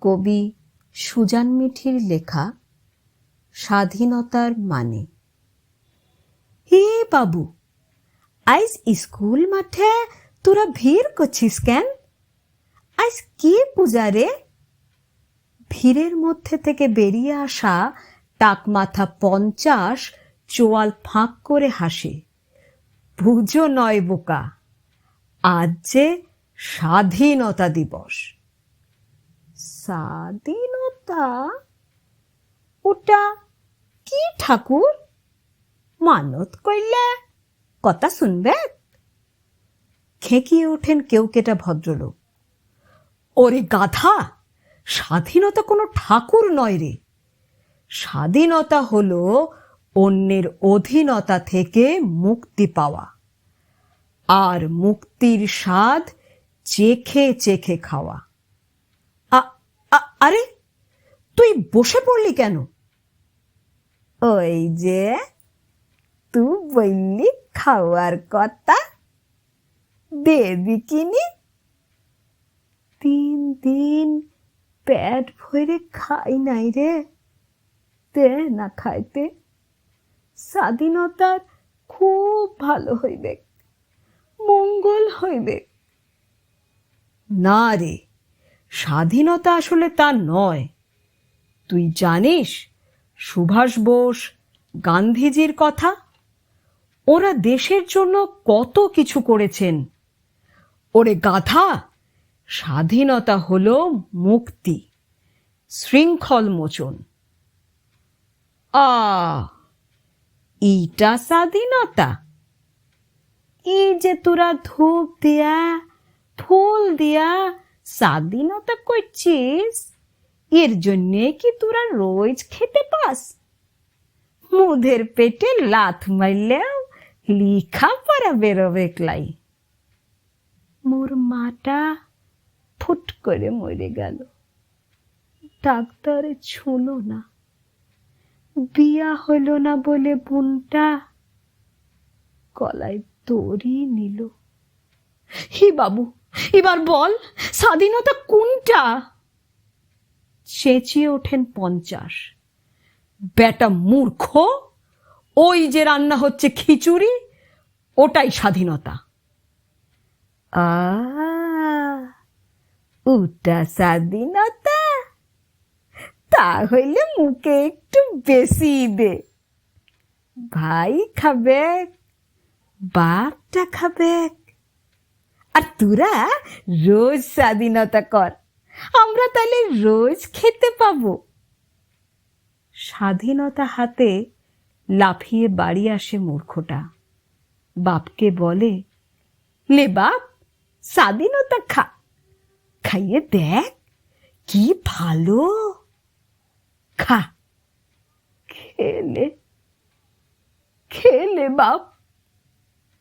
কবি সুজান মিঠির লেখা স্বাধীনতার মানে। হে বাবু আইজ স্কুল মাঠে তোরা ভিড় করছিস কেন? আজ কি পূজা রে? ভিড়ের মধ্যে থেকে বেরিয়ে আসা টাক মাথা পঞ্চাশ চোয়াল ফাঁক করে হাসে। পুজো নয় বোকা, আজ যে স্বাধীনতা দিবস। স্বাধীনতা ওটা কি ঠাকুর? মানত কইলে? কথা শুনবে? খেঁকিয়ে ওঠেন কেউ কেটা ভদ্রলোক। ওরে গাধা, স্বাধীনতা কোনো ঠাকুর নয় রে। স্বাধীনতা হলো অন্যের অধীনতা থেকে মুক্তি পাওয়া। আর মুক্তির স্বাদ চেখে চেখে খাওয়া। আরে তুই বসে পড়লি কেন? ওই যে তুই বললি খাওয়ার কথা। দেবি কিনি তিন দিন পেট ভরে খাই নাই রে। দে না খাইতে স্বাধীনতার খুব ভালো হইবে মঙ্গল হইবে। না রে স্বাধীনতা আসলে তা নয়। তুই জানিস, সুভাষ বোস, গান্ধীজির কথা? ওরা দেশের জন্য কত কিছু করেছেন। ওরে গাধা, স্বাধীনতা হল মুক্তি, শৃঙ্খল মোচন। আ, ইটা স্বাধীনতা। এই যে তোরা ধূপ দিয়া, ফুল দিয়া স্বাধীনতা করছিস? এর জন্যে কি তোরা রোজ খেতে পাস? মুধের পেটে লাথ মারলেও লিখা পড়া বেরোবে একলাই মোর মাটা ফুট করে মরে গেল। ডাক্তারে ছুলো না। বিয়া হইল না বলে বোনটা গলায় দড়ি নিল। হি বাবু, এবার বল স্বাধীনতা কোনটা? চেঁচিয়ে ওঠেন পঞ্চাশ। বেটা মূর্খ, ওই যে রান্না হচ্ছে খিচুড়ি, ওটাই স্বাধীনতা। আ, ওটা স্বাধীনতা? তাহলে মুখে একটু বেশি দে। ভাই খাবে, বাপটা খাবে। আর তোরা রোজ স্বাধীনতা কর। আমরা তাহলে রোজ খেতে পাবো। স্বাধীনতা হাতে লাফিয়ে বাড়ি আসে মূর্খটা। বাপকে বলে লে বাপ, স্বাধীনতা খা। খাইয়ে দেখ, কি ভালো। খা। খেলে খেলে বাপ।